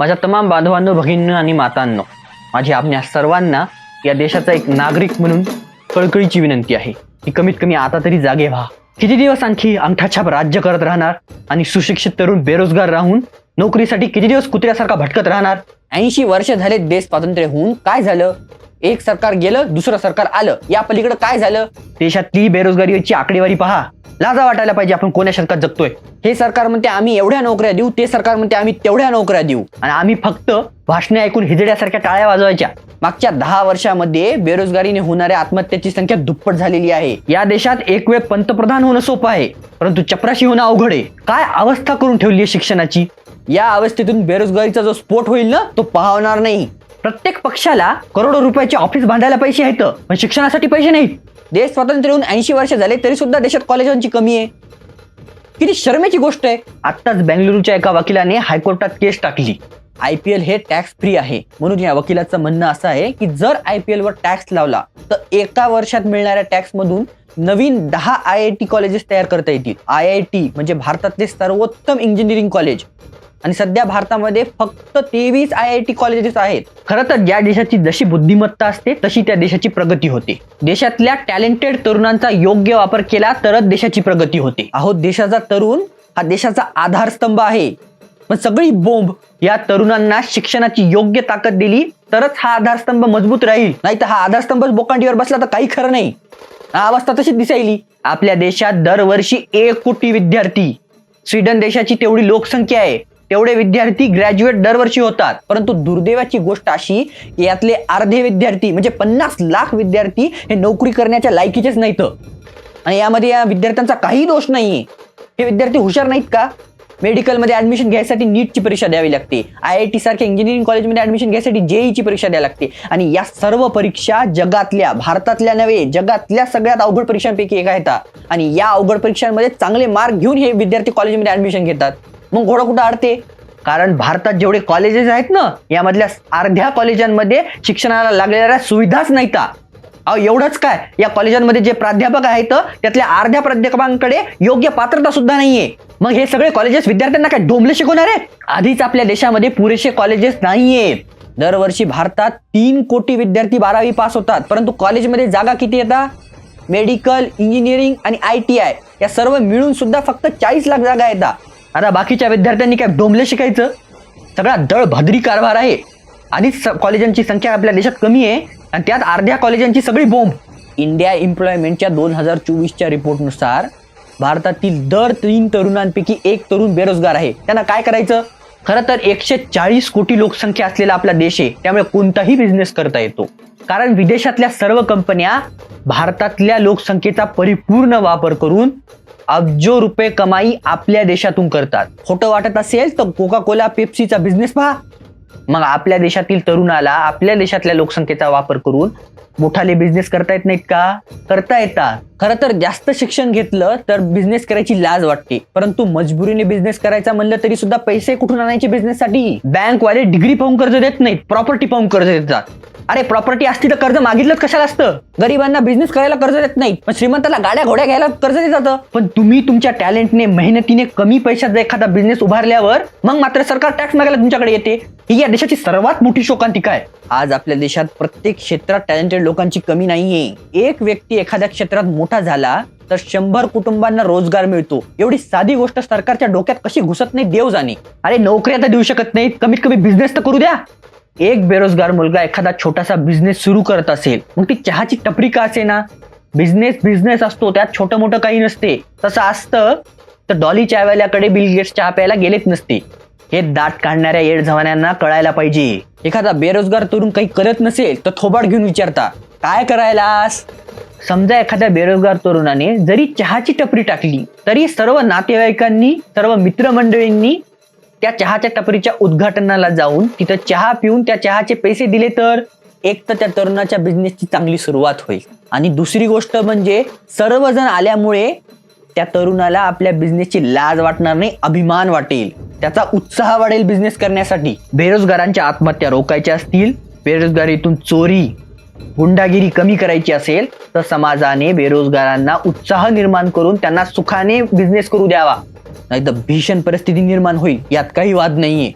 माझ्या तमाम बांधवांनो भगिनींनो आणि मातांनो माझी आपल्या सर्वांना या देशाचा एक नागरिक म्हणून कळकळीची विनंती आहे की कमीत कमी आता तरी जागे व्हा. किती दिवस आणखी अंगठाछाप राज्य करत राहणार आणि सुशिक्षित तरुण बेरोजगार राहून नोकरीसाठी किती दिवस कुत्र्यासारखा भटकत राहणार? ऐंशी वर्ष झाले देश स्वातंत्र्य होऊन काय झालं? एक सरकार गेलं दुसरं सरकार आलं. या पलीकडे काय झालं? देशातली बेरोजगारीची आकडेवारी पहा. लाजा वाटायला पाहिजे आपण कोण्या शतकात जगतोय? हे सरकार म्हणते आम्ही एवढ्या नोकऱ्या देऊ. ते सरकार म्हणते आम्ही तेवढ्या नोकऱ्या देऊ. आणि आम्ही फक्त भाषणे ऐकून हिजड्यासारख्या टाळ्या वाजवायच्या. मागच्या दहा वर्षामध्ये बेरोजगारीने होणाऱ्या आत्महत्याची संख्या दुप्पट झालेली आहे. या देशात एक वेळ पंतप्रधान होणं सोपं आहे परंतु चपराशी होणं अवघड आहे. काय अवस्था करून ठेवली आहे शिक्षणाची? या अवस्थेतून बेरोजगारीचा जो स्फोट होईल ना तो पाहणार नाही. प्रत्येक पक्षाला करोडो रुपयाचे ऑफिस बांधायला पैसे आहेत पण शिक्षणासाठी पैसे नाहीत. देश स्वातंत्र्य होऊन ऐंशी वर्ष झाले तरी सुद्धा देशात कॉलेजांची कमी आहे. किती शर्मेची गोष्ट आहे. आत्ताच बेंगलुरूच्या एका वकिलाने हायकोर्टात केस टाकली. आय पी एल हे टॅक्स फ्री आहे. म्हणून या वकिलाचं म्हणणं असं आहे की जर आय पी एलवर टॅक्स लावला तर एका वर्षात मिळणाऱ्या टॅक्स मधून नवीन दहा आय आय टी कॉलेजेस तयार करता येतील. आय आय टी म्हणजे भारतातले सर्वोत्तम इंजिनिअरिंग कॉलेज आणि सध्या भारतामध्ये फक्त तेवीस आय आय टी कॉलेजेस आहेत. खरं तर ज्या देशाची जशी बुद्धिमत्ता असते तशी त्या देशाची प्रगती होते. देशातल्या टॅलेंटेड तरुणांचा योग्य वापर केला तरच देशाची प्रगती होते. अहो देशाचा तरुण हा देशाचा आधारस्तंभ आहे. पण सगळी बोंब या तरुणांना शिक्षणाची योग्य ताकद दिली तरच हा आधारस्तंभ मजबूत राहील. नाही तर हा आधारस्तंभच बोकांडीवर बसला तर काही खरं नाही. हा अवस्था तशीच दिसायली. आपल्या देशात दरवर्षी एक कोटी विद्यार्थी. स्वीडन देशाची तेवढी लोकसंख्या आहे. तेवढे विद्यार्थी ग्रॅज्युएट दरवर्षी होतात. परंतु दुर्दैवाची गोष्ट अशी की यातले अर्धे विद्यार्थी म्हणजे पन्नास लाख विद्यार्थी हे नोकरी करण्याच्या लायकीचेच नाहीत. आणि यामध्ये या विद्यार्थ्यांचा काही दोष नाहीये. हे विद्यार्थी हुशार नाहीत का? मेडिकलमध्ये ऍडमिशन घ्यायसाठी नीटची परीक्षा द्यावी लागते. आय आय टी सारख्या इंजिनिअरिंग कॉलेजमध्ये ऍडमिशन घ्यायसाठी जेईची परीक्षा द्यावी लागते. आणि या सर्व परीक्षा जगातल्या भारतातल्या नव्हे जगातल्या सगळ्यात अवघड परीक्षांपैकी एक आहेत. आणि या अवघड परीक्षांमध्ये चांगले मार्क घेऊन हे विद्यार्थी कॉलेजमध्ये ऍडमिशन घेतात. मग घोडा कुठं अडते कारण भारतात जेवढे कॉलेजेस आहेत ना यामधल्या अर्ध्या कॉलेजांमध्ये शिक्षणाला लागलेल्या सुविधाच नाहीत. अहो एवढंच काय? या कॉलेजांमध्ये जे प्राध्यापक आहेत त्यातल्या अर्ध्या प्राध्यापकांकडे योग्य पात्रता सुद्धा नाहीये. मग हे सगळे कॉलेजेस विद्यार्थ्यांना काय डोंबले शिकवणार आहे? आधीच आपल्या देशामध्ये पुरेसे कॉलेजेस नाहीयेत दरवर्षी भारतात तीन कोटी विद्यार्थी बारावी पास होतात. परंतु कॉलेजमध्ये जागा किती येतात मेडिकल इंजिनिअरिंग आणि आय टी आय या सर्व मिळून सुद्धा फक्त चाळीस लाख जागा येतात आता बाकीच्या विद्यार्थ्यांनी काय डोंबले शिकायचं? सगळा दळ भद्री कारभार आहे. आधीच कॉलेजांची संख्या आपल्या देशात कमी आहे आणि त्यात अर्ध्या कॉलेजांची सगळी बोंब. इंडिया एम्प्लॉयमेंटच्या दोन हजार चोवीसच्या रिपोर्टनुसार भारतातील दर तीन तरुणांपैकी एक तरुण बेरोजगार आहे. त्यांना काय करायचं? खरं तर एकशे चाळीस कोटी लोकसंख्या असलेला आपला देश आहे. त्यामुळे कोणताही बिझनेस करता येतो. कारण विदेशातल्या सर्व कंपन्या भारतातल्या लोकसंख्येचा परिपूर्ण वापर करून अब्जो रुपये कमाई आपल्या देशातून करतात. खोटं वाटत असेल तर कोका कोला पेप्सीचा बिझनेस पहा. मग आपल्या देशातील तरुणाला आपल्या देशातल्या लोकसंख्येचा वापर करून मोठाले बिझनेस करता येत नाहीत का? करता येतात. खरं तर जास्त शिक्षण घेतलं तर बिझनेस करायची लाज वाटते. परंतु मजबुरीने बिझनेस करायचा म्हणलं तरी सुद्धा पैसे कुठून आणायचे बिझनेससाठी बँकवाले डिग्री पाहून कर्ज देत नाहीत. प्रॉपर्टी पाहून कर्ज देतात. अरे प्रॉपर्टी असती तर कर्ज मागितलं कशाला असतं? गरिबांना बिझनेस करायला कर्ज देत नाही पण श्रीमंताला गाड्या घोड्या घ्यायला कर्ज देतात पण तुम्ही तुमच्या टॅलेंटने मेहनतीने कमी पैशात एखादा बिझनेस उभारल्यावर मग मात्र सरकार टॅक्स मागायला तुमच्याकडे येते. ही या देशाची सर्वात मोठी शोकांतिका आहे. आज आपल्या देशात प्रत्येक क्षेत्रात टॅलेंटेड लोकांची कमी नाहीये. एक व्यक्ती एखाद्या क्षेत्रात मोठा झाला तर शंभर कुटुंबांना रोजगार मिळतो. एवढी साधी गोष्ट सरकारच्या डोक्यात कशी घुसत नाही देव जाणे. अरे नोकऱ्या तर देऊ शकत नाहीत. कमीत कमी बिझनेस तर करू द्या. एक बेरोजगार मुलगा एखादा छोटासा बिझनेस सुरू करत असेल मग ती चहाची टपरी का असे ना बिझनेस बिझनेस असतो त्यात छोटं मोठं काही नसते. तसं असतं तर डॉली चायवाल्याकडे बिल गेट्स चहा प्यायला गेलेच नसते. हे दाट काढणाऱ्या येड जवान्यांना कळायला पाहिजे. एखादा बेरोजगार तरुण काही करत नसेल तर थोबाड घेऊन विचारता. काय करायलास? समजा एखाद्या बेरोजगार तरुणाने जरी चहाची टपरी टाकली तरी सर्व नातेवाईकांनी सर्व मित्रमंडळींनी त्या चहाच्या टपरीच्या उद्घाटनाला जाऊन तिथं चहा पिऊन त्या चहाचे पैसे दिले तर? एक तर त्या तरुणाच्या बिझनेसची चांगली सुरुवात होईल. आणि दुसरी गोष्ट म्हणजे सर्वजण आल्यामुळे त्या तरुणाला आपल्या बिझनेसची लाज वाटणार नाही अभिमान वाटेल. त्याचा उत्साह वाढेल बिझनेस करण्यासाठी. बेरोजगारांच्या आत्महत्या रोखायच्या असतील बेरोजगारीतून चोरी गुंडागिरी कमी करायची असेल तर समाजाने बेरोजगारांना उत्साह निर्माण करून त्यांना सुखाने बिझनेस करू द्यावा. नाही तर भीषण परिस्थिती निर्माण होईल यात काही वाद नाहीये.